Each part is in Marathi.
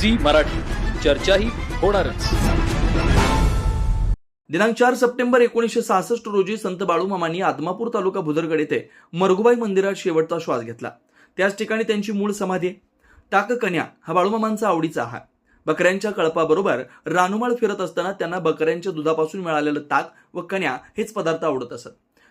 झी मराठी. चर्चाही होणारच. दिनांक चार सप्टेंबर एकोणीसशे सहासष्ट रोजी संत बाळूमामांनी आदमापूर तालुका भुदरगड येथे मरगुबाई मंदिरात शेवटचा श्वास घेतला. त्याच ठिकाणी त्यांची मूळ समाधी आहे. टाककन्या हा बाळूमामांचा आवडीचा आहार. बकऱ्यांच्या कळपाबरोबर रानुमाळ फिरत असताना त्यांना बकऱ्यांच्या दुधापासून मिळालेलं ताक व कन्या हेच पदार्थ आवडत असत.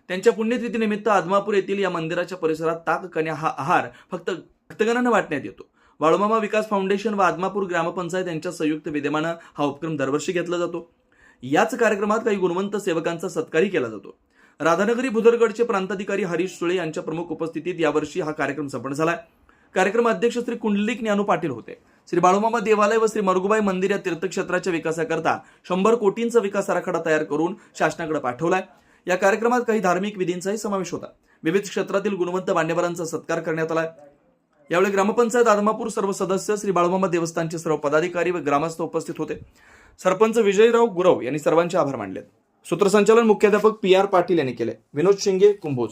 त्यांच्या पुण्यतिथीनिमित्त आदमापूर येथील या मंदिराच्या परिसरात ताक कन्या हा आहार फक्त भक्तगणांना वाटण्यात येतो. बाळूमामा विकास फाउंडेशन व आदमापूर ग्रामपंचायत यांच्या संयुक्त विद्यमानं हा उपक्रम दरवर्षी घेतला जातो. याच कार्यक्रमात काही गुणवंत सेवकांचा सत्कारही केला जातो. राधानगरी भुदरगडचे प्रांताधिकारी हरीश सुळे यांच्या प्रमुख उपस्थितीत यावर्षी हा कार्यक्रम संपन्न झाला कार्यक्रम अध्यक्ष श्री कुंडलिक ज्ञानू पाटील होते. श्री बाळूमामा देवालय व श्री मरगुबाई मंदिर या तीर्थक्षेत्राच्या विकासाकरता शंभर कोटींचा विकास आराखडा तयार करून शासनाकडे पाठवलाय. या कार्यक्रमात काही धार्मिक विधींचाही समावेश होता. विविध क्षेत्रातील गुणवंत मान्यवरांचा सत्कार करण्यात आलाय. यावेळी ग्रामपंचायत आदमापूर सर्व सदस्य श्री बाळूमामा देवस्थानचे सर्व पदाधिकारी व ग्रामस्थ उपस्थित होते. सरपंच विजयराव गुरव यांनी सर्वांचे आभार मानले सूत्रसंचालन मुख्याध्यापक पी आर पाटील यांनी केले. विनोद शिंगे कुंभोज.